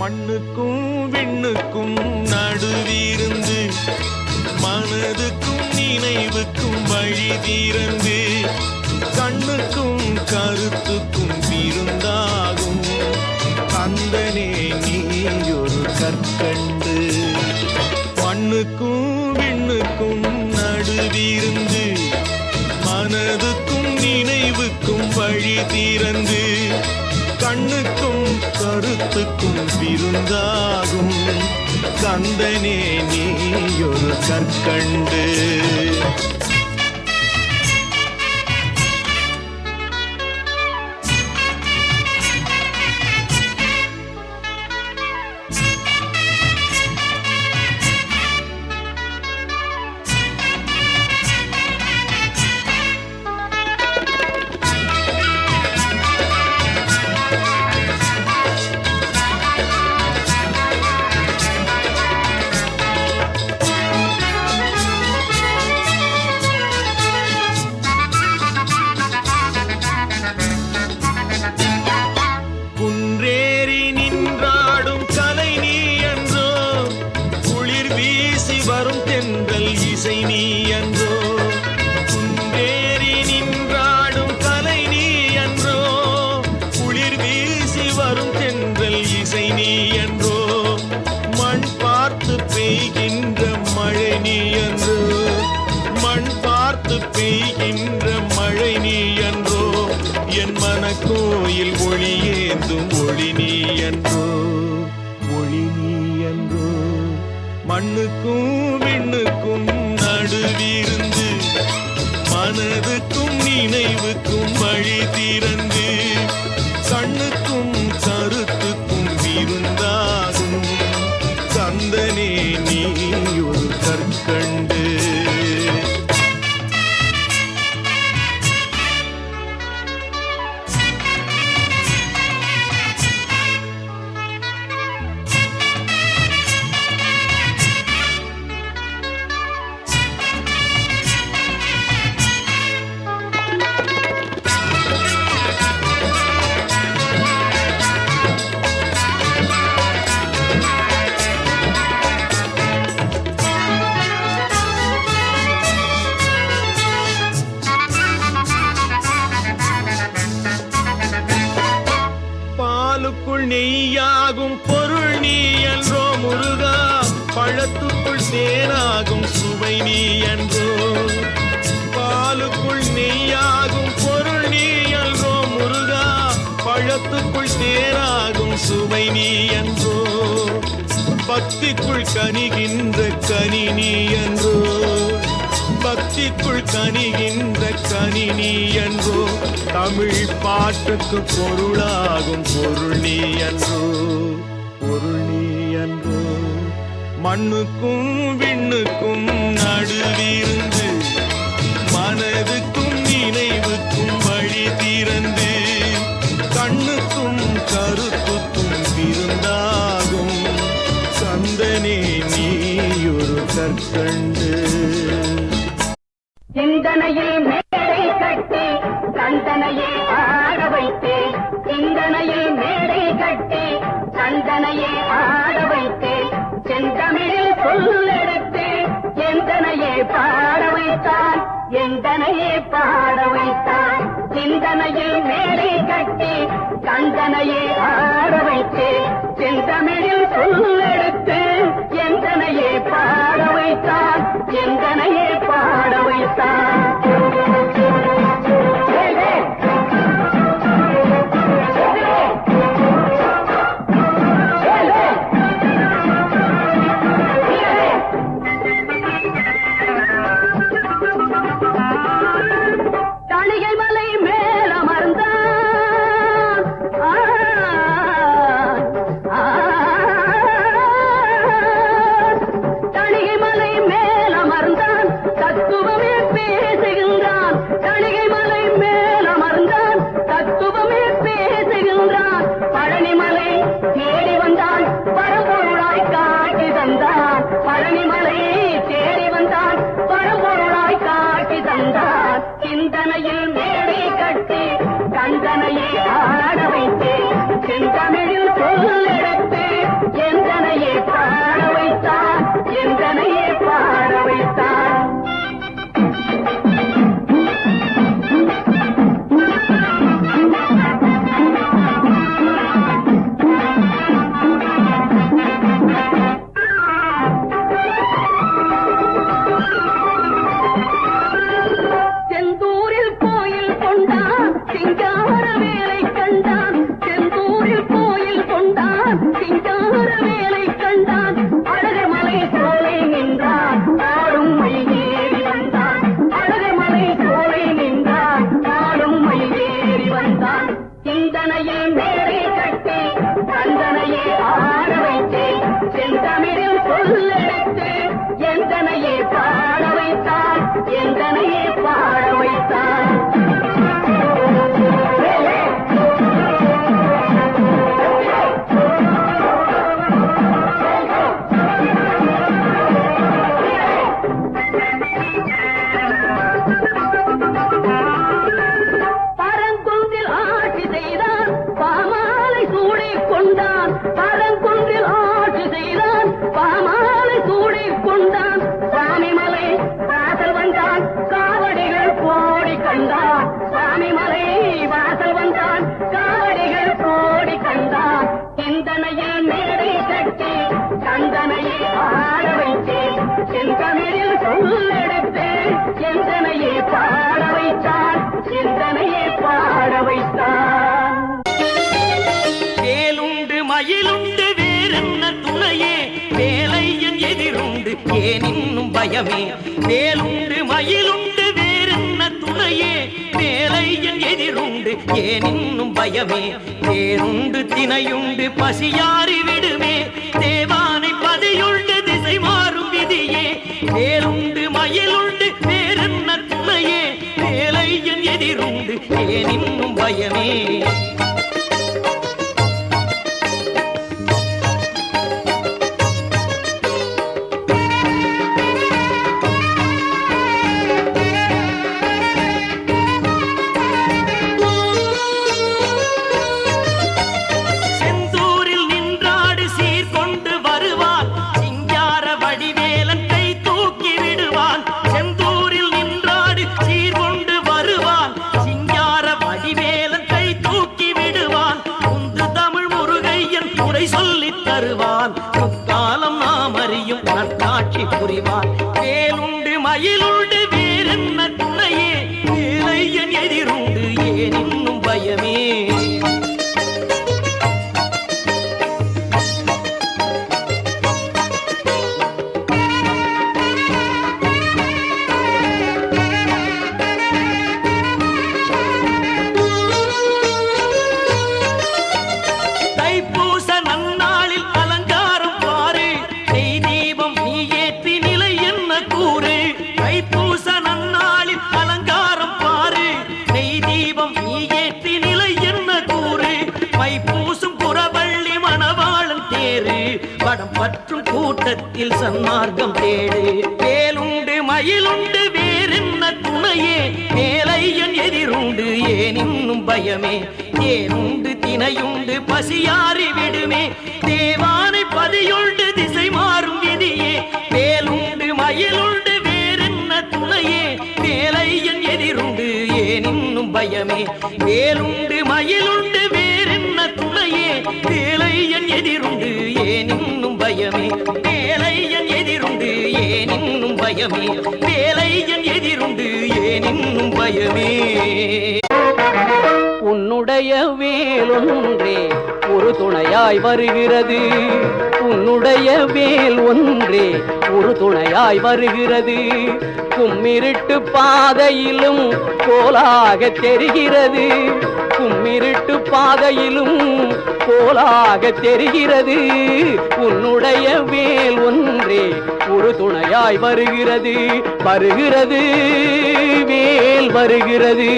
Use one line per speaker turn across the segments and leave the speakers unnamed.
மண்ணுக்கும் விண்ணுக்கும் நடுவிருந்து மனதுக்கும் நினைவுக்கும் வழி தீரந்து கண்ணுக்கும் கருத்துக்கும் விருந்தாகும். கந்தனே நீயொரு கற்கண்டு. மண்ணுக்கும் விண்ணுக்கும் நடுவிருந்து மனதுக்கும் நினைவுக்கும் வழி தீரந்து விருந்தாகும் கந்தனே நீ ஒரு கற்கண்டு. வரும் தென்றல் இசை நீ என்றோ மண் பார்த்து பெய்கின்ற மழை நீ என்றோ மண் பார்த்து பெய்கின்ற மழை நீ என்றோ என் மனக்கோயில் ஒளியேந்தும் ஒளி நீ என்றோ சுவை நீ என்றோ பக்திக்குள் கனிகின்ற கனி நீ என்றோ பக்திக்குள் கனிகின்ற கனி நீ என்றோ தமிழ் பாட்டுக்கு பொருளாகும் பொருள் நீ என்றோ பொருள் நீ என்றோ மண்ணுக்கும் விண்ணுக்கும் நடுவிருந்து மனதுக்கும் நினைவுக்கும் வழி திறந்து கண்ணுக்கும் விருந்தாகும் சந்தனே நீயொரு கற்கண்டு.
சிந்தனையில் மேடை கட்டி கந்தனையே ஆட வைத்து. சிந்தனையில் மேடை கட்டி கந்தனையே ஆட வைத்து. செந்தமிழில் சொல்லெடுத்து எந்தனையே பாட வைத்தான் எந்தனையே பாட வைத்தான். சிந்தனையில் மேடை கட்டி கந்தனையை ஆற வைத்து செந்தமிழில் சொல்லெடுத்து எந்தனையே பாட வைத்தான் எந்தனையே பாட வைத்தான்
வேலுண்டு வேறென்ன துணையே? வேலை என் எதிருண்டு ஏன் இன்னும் பயமே. வேலுண்டு மயிலுண்டு வேறென்ன துணையே? வேலை என் எதிருண்டு ஏன் இன்னும் பயமே. தேருண்டு தினையுண்டு பசியாறி விடுமே. தேவானை பதியுண்டு திசை மாறும் விதியே. வேலுண்டு மயிலுண்டு வேறென்ன துணையே? வேலை என் எதிருண்டு ஏன் இன்னும் பயமே. கூட்டத்தில் சன்மார்க்கம் தேடு. வேலுண்டு மயிலுண்டு வேறென்ன துணையே? வேலையன் எதிருண்டு ஏன் இன்னும் பயமே. ஏனுண்டு தினையுண்டு பசியாறி விடுமே. தேவானை பதியுண்டு திசை மாறும் விதியே. வேலுண்டு மயிலுண்டு வேறென்ன துணையே? வேலையன் எதிருண்டு ஏன் இன்னும் பயமே. வேலுண்டு மயிலுண்டு பயமே. வேலை என் எதிருண்டு ஏன் இன்னும் பயமே?
உன்னுடைய வேலொன்றே ஒரு துணையாய் வருகிறது. உன்னுடைய வேல் ஒன்றே ஒரு துணையாய் வருகிறது. கும்மிருட்டு பாதையிலும் கோலாக தெரிகிறது. கும்மிருட்டு பாதையிலும் கோலாக தெரிகிறது. உன்னுடைய வேல் ஒன்றே ஒரு துணையாய் வருகிறது. வருகிறது வேல் வருகிறது.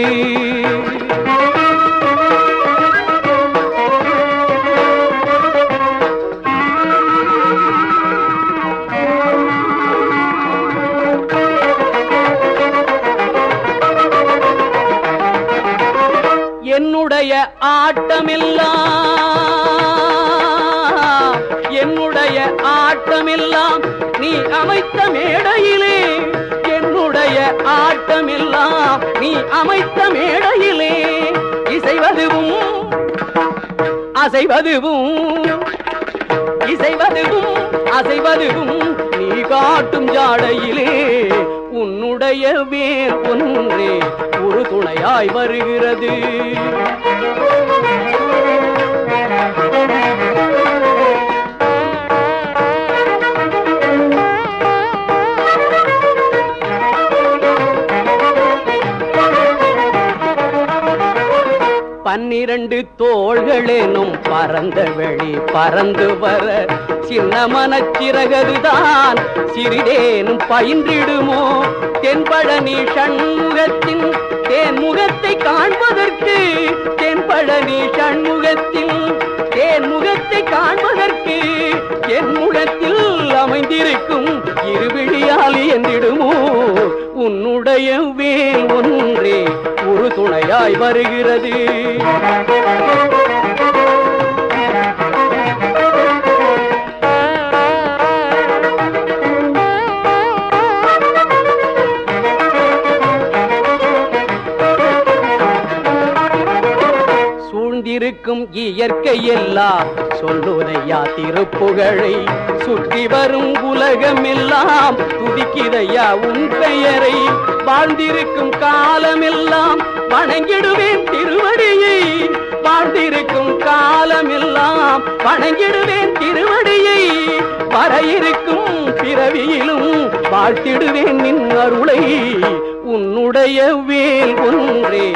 ஆட்டமெல்லாம் என்னுடைய ஆட்டமெல்லாம் நீ அமைத்த மேடையிலே. என்னுடைய ஆட்டமெல்லாம் நீ அமைத்த மேடையிலே. இசைவதுவும் அசைவதுவும் இசைவதுவும் அசைவதுவும் நீ காட்டும் ஜாடையிலே. உன்னுடைய வேர் ஒன்றே ஒரு துணையாய் வருகிறது. இரண்டு தோள்களேனும் பறந்த வெளி பறந்து வர சின்ன மனச்சிறகதுதான். சிறிதேனும் பயின்றிடுமோ? தென்பழனி சண்முகத்தின் தேன் முகத்தை காண்பதற்கு தென்பழனி சண்முகத்தின் தேன் முகத்தை காண்பதற்கு என் முகத்தில் அமைந்திருக்கும் இருவிழியால் என்றிடுமோ உன்னுடைய வேல் ஒன்றே ஒரு துணையாய் வருகிறது. இயற்கையெல்லாம் சொல்லுதையா திருப்புகழை சுற்றி வரும் உலகமெல்லாம் துதிக்கிறையா உன் பெயரை. வாழ்ந்திருக்கும் காலமெல்லாம் வணங்கிடுவேன் திருவடியை. வாழ்ந்திருக்கும் காலமெல்லாம் வணங்கிடுவேன் திருவடியை. வர இருக்கும் பிறவியிலும் வாழ்த்திடுவேன் நின் அருளை. உன்னுடைய வேல் ஒன்றே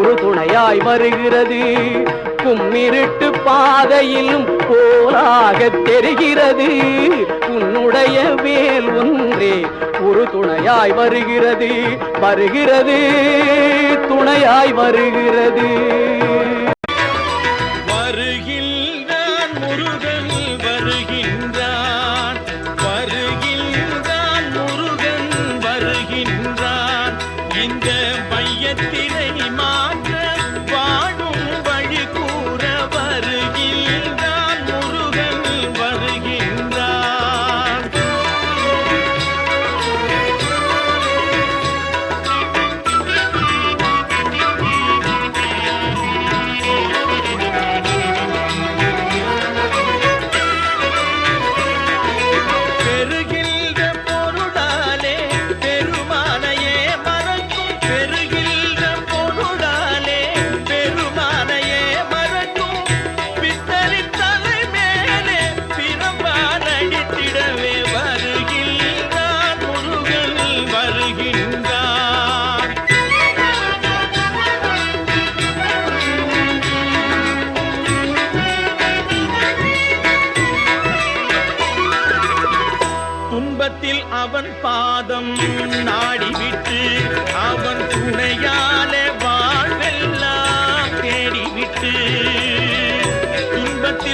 ஒரு துணையாய் வருகிறது. இருக்கும் இருட்டு பாதையிலும் போலாக தெரிகிறது. உன்னுடைய வேல் ஒன்றே ஒரு துணையாய் வருகிறது வருகிறது துணையாய் வருகிறது.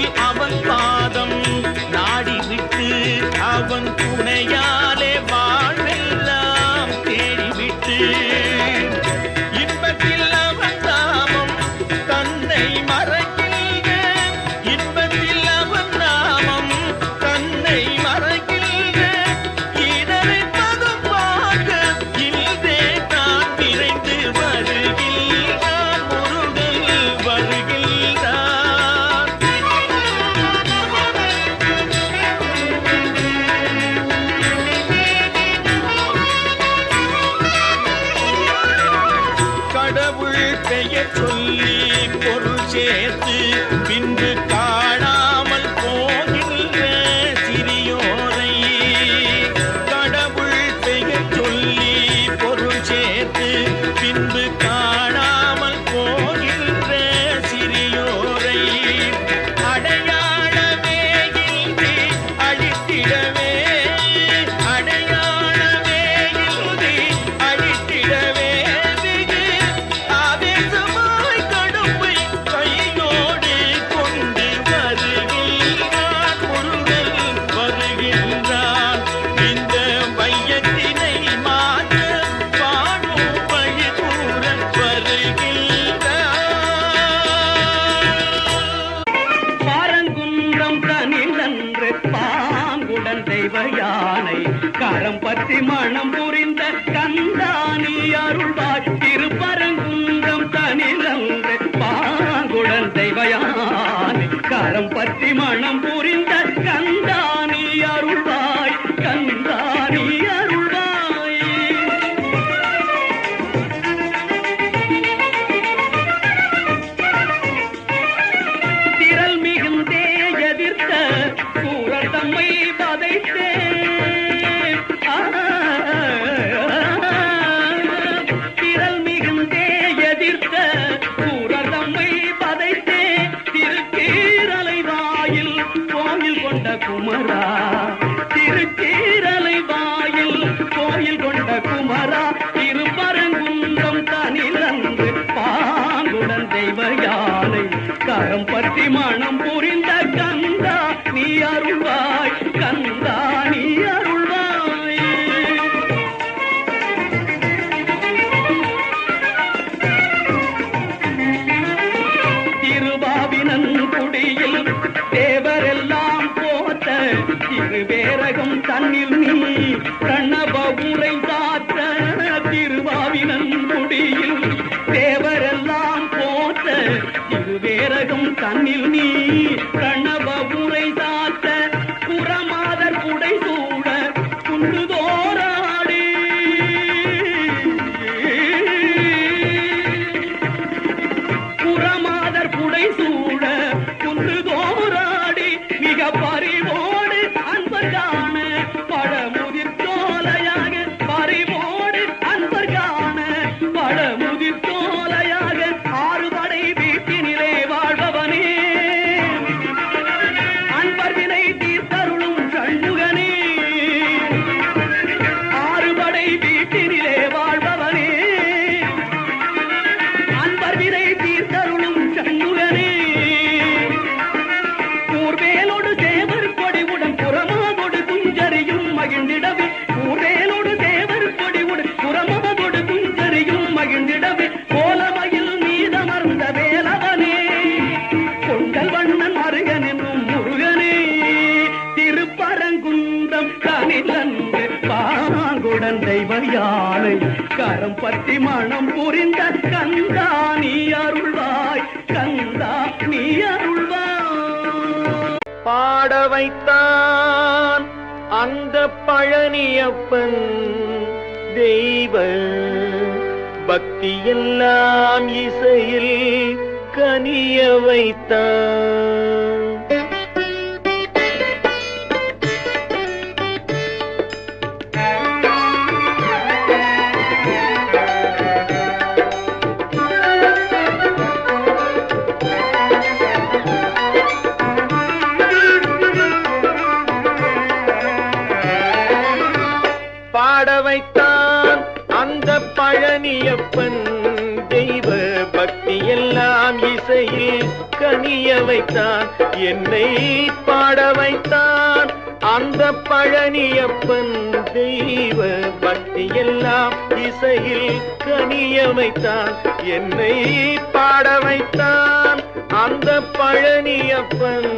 I'm சேர்த்து பின்பு
ஆதி மணம் குமரா வேரகம் கண்ணில் நீ
வைத்தான் அந்த பழனியப்பன் தெய்வ பக்தியெல்லாம் இசையில் கனிய வைத்தான். கனிய வைத்தான் என்னை பாட வைத்தான். அந்த பழனியப்பன் தெய்வ பக்தி எல்லாம் இசையில் கனிய வைத்தான் என்னை பாட வைத்தான். அந்த பழனியப்பன்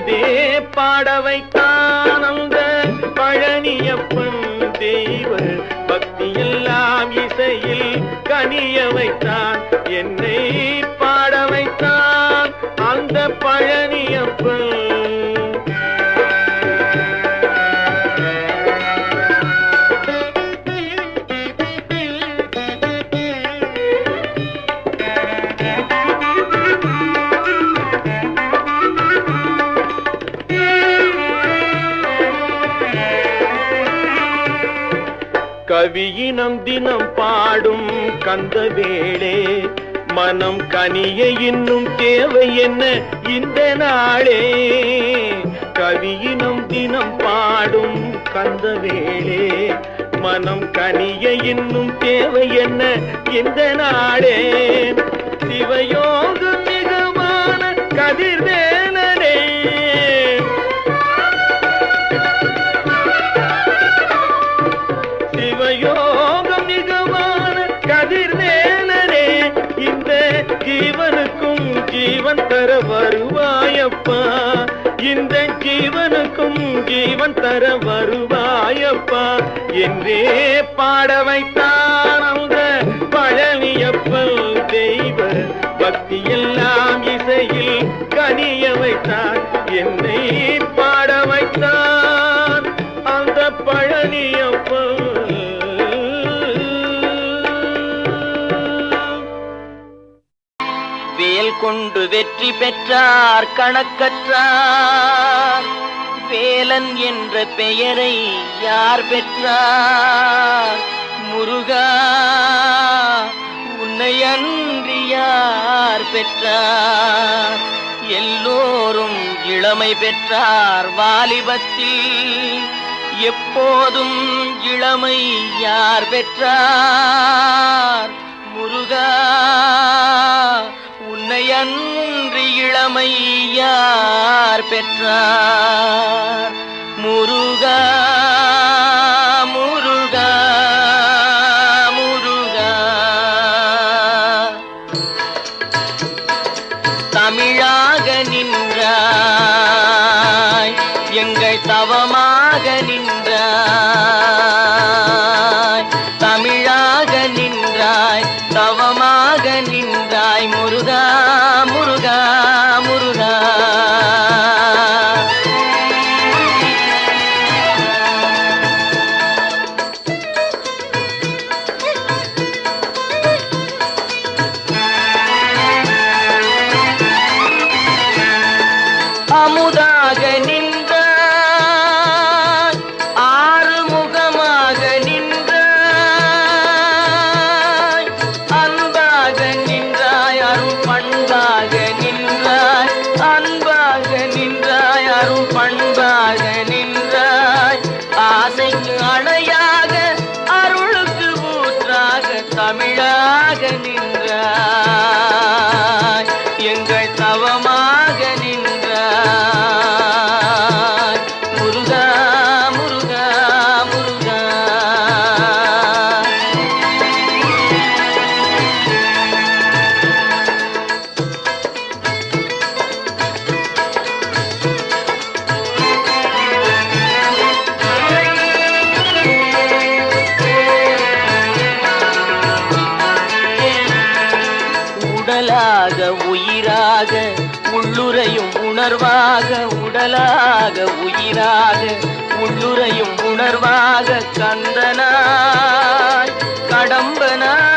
மகிழ்ந்தே பாட வைத்தான் அந்த பழனியப்பன் தெய்வ. பக்தியெல்லாம் இசையில் கனிய வைத்தான் என்னை பாட வைத்தான் அந்த பழனியப்பன் கவியினம் தினம் பாடும் கந்த வேளே மனம் கனிய இன்னும் தேவை என்ன இந்த நாளே. கவியினம் தினம் பாடும் கந்த வேளே மனம் கனிய இன்னும் தேவை என்ன இந்த நாளே. சிவயோகம் மிகமான கதிர்வேலனே ஜீவனுக்கும் ஜீவன் தர வருவாயப்பா. என்றே பாட வைத்தான் அந்த பழனியப்பன் தெய்வ. பக்தியெல்லாம் இசையில் கனிய வைத்தான் என்னை பாட வைத்தான் அந்த பழனியப்பன்
கொண்டு வெற்றி பெற்றார் கணக்கற்றார். வேலன் என்ற பெயரை யார் பெற்றார்? முருகா உன்னை அன்றி யார் பெற்றார்? எல்லோரும் இளமை பெற்றார் வாலிபத்தில் எப்போதும் இளமை யார் பெற்றார்? முருகா உன்னை அன்றி இளமை யார் பெற்றார். முருகா உள்ளுரையும் உணர்வாக உடலாக உயிராக உள்ளுரையும் உணர்வாக கந்தனாய் கடம்பனாய்.